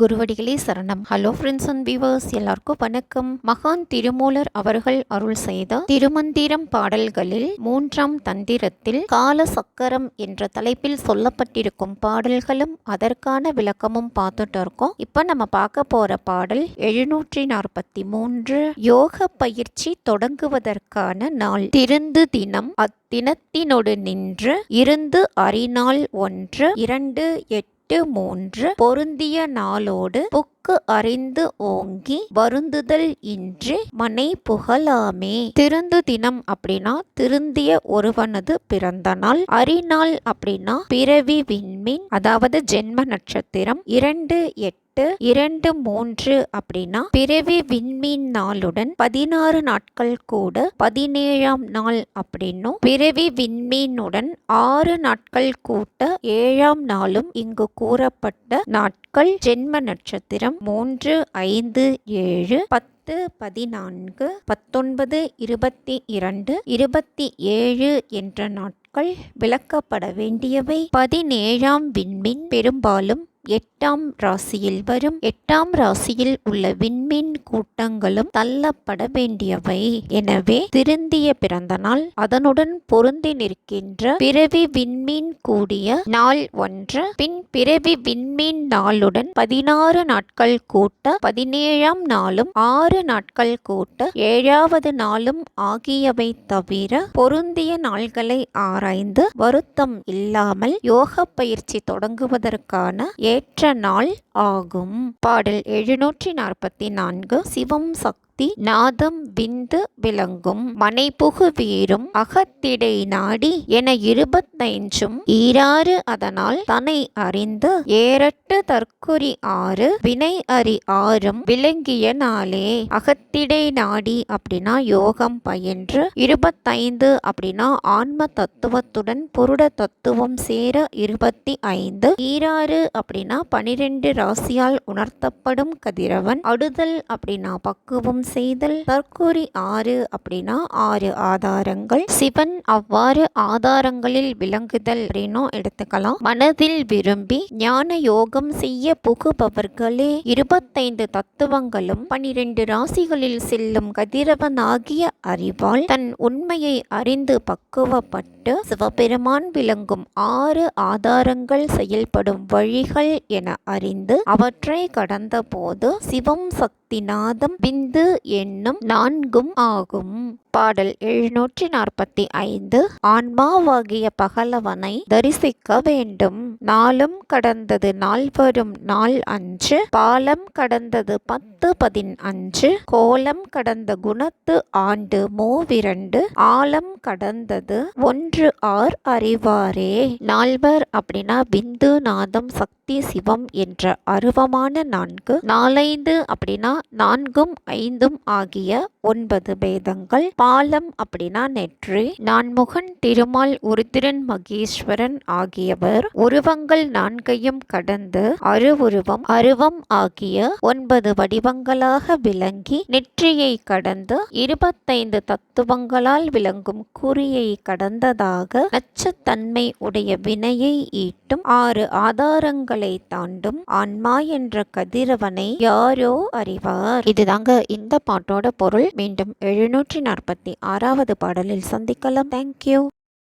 குருவடிகளே சரணம். Hello friends and viewers எல்லாருக்கும் வணக்கம். மகான் திருமூலர் அவர்கள் அருள் செய்த திருமந்திரம் பாடல்களில் மூன்றாம் தந்திரத்தில் கால சக்கரம் என்ற தலைப்பில் சொல்லப்பட்டிருக்கும் பாடல்களும் அதற்கான விளக்கமும் பார்த்துட்டு இருக்கோம். இப்போ நம்ம பார்க்க போற பாடல் எழுநூற்றி நாற்பத்தி மூன்று யோக பயிற்சி தொடங்குவதற்கான நாள். திருந்து தினம் அத்தினத்தினொடு நின்று இருந்து அறிநாள் ஒன்று இரண்டு எட்டு எட்டு மூன்று பொருந்திய நாளோடு புக்கு அறிந்து ஓங்கி வருந்துதல் இன்றி மனை புகழாமே. திருந்து தினம் அப்படின்னா திருந்திய ஒருவனது பிறந்த நாள். அரிநாள் அப்படின்னா பிறவி விண்மீன். அதாவது ஜென்ம நட்சத்திரம் இரண்டு எட்டு எட்டு இரண்டு மூன்று அப்படின்னா பிறவி விண்மீன் நாளுடன் பதினாறு நாட்கள் கூட பதினேழாம் நாள் அப்படின்னும். பிறவி விண்மீனுடன் ஆறு நாட்கள் கூட்ட ஏழாம் நாளும் இங்கு கூறப்பட்ட நாட்கள் ஜென்ம நட்சத்திரம் மூன்று ஐந்து ஏழு பத்து பதினான்கு பத்தொன்பது இருபத்தி இரண்டு இருபத்தி ஏழு என்ற நாட்கள் விளக்கப்பட வேண்டியவை. பதினேழாம் விண்மின் பெரும்பாலும் எட்டாம் ராசியில் வரும். எட்டாம் ராசியில் உள்ள விண்மீன் கூட்டங்களும் தள்ளப்பட வேண்டியவை. எனவே திருந்திய பிறந்த நாள் அதனுடன் பொருந்தி நிற்கின்ற பிறவி விண்மீன் கூடிய நாள் ஒன்று. பின் பிறவி விண்மீன் நாளுடன் பதினாறு நாட்கள் கூட்ட பதினேழாம் நாளும் ஆறு நாட்கள் கூட்ட ஏழாவது நாளும் ஆகியவை தவிர பொருந்திய நாள்களை ஆராய்ந்து வருத்தம் இல்லாமல் யோக பயிற்சி தொடங்குவதற்கான ஏற்ற நாள் ஆகும். பாடல் எழுநூற்றி நாற்பத்தி நான்கு சிவம் சக்தி சக்தி நாதம் விந்து விளங்கும் மனைபுகு வீரும் அகத்திடை நாடி என இருபத்தைஞ்சும் ஈராறு அதனால் தனை அறிந்து ஏறட்டு தற்குறி ஆறு வினை அறி ஆறும் விளங்கிய நாளே. அகத்திடை நாடி அப்படின்னா யோகம் பயின்று இருபத்தைந்து அப்படின்னா ஆன்ம தத்துவத்துடன் புருட தத்துவம் சேர இருபத்தி ஐந்து ஈராறு அப்படின்னா பனிரெண்டு ராசியால் உணர்த்தப்படும் கதிரவன். அடுதல் அப்படின்னா பக்குவம் செய்தல். தற்கூறி ஆறு அப்படின்னா ஆறு ஆதாரங்கள். சிவன் அவ்வாறு ஆதாரங்களில் விளங்குதல் அப்படின்னும் எடுத்துக்கலாம். மனதில் விரும்பி ஞான யோகம் செய்ய புகுபவர்களே இருபத்தைந்து தத்துவங்களும் பனிரெண்டு ராசிகளில் செல்லும் கதிரவனாகிய அறிவால் தன் உண்மையை அறிந்து பக்குவப்பட்டு சிவபெருமான் விளங்கும் ஆறு ஆதாரங்கள் செயல்படும் வழிகள் என அறிந்து அவற்றை கடந்த போது சிவம் சக்திநாதம் பிந்து என்னும் நான்கும் ஆகும். பாடல் எழுநூற்றி நாற்பத்தி ஐந்து ஆன்மாவாகிய பகலவனை தரிசிக்க வேண்டும். நாளும் கடந்தது நால்வரும் நாள் அன்று. பாலம் கடந்தது பத்து பதின் அன்று கோலம் கடந்த குணத்து ஆண்டு மூவிரண்டு. ஆலம் கடந்தது ஒன்று ஆர் அறிவாரே. நால்வர் அப்படின்னா பிந்து நாதம் சக்தி சிவம் என்ற அருவமான நான்கு. நாலைந்து அப்படின்னா நான்கும் ஐந்தும் ஆகிய ஒன்பது பேதங்கள் பாலம் அப்படின்னா நெற்றி. நான்முகன் திருமால் உருத்திரன் மகேஸ்வரன் ஆகியவர். உருவங்கள் நான்கையும் கடந்து அருவுருவம் அருவம் ஆகிய ஒன்பது வடிவங்களாக விளங்கி நெற்றியை கடந்து இருபத்தைந்து தத்துவங்களால் விளங்கும் குறியை கடந்ததாக நச்சுத்தன்மை உடைய வினையை ஈட்டும் ஆறு ஆதாரங்களை தாண்டும் ஆன்மா என்ற கதிரவனை யாரோ அறிவார். இதுதாங்க இந்த பாட்டோட பொருள் மீண்டும் எழுநூற்றி நாற்பத்தி ஆறாவது பாடலில் சந்திக்கலாம். தேங்க்யூ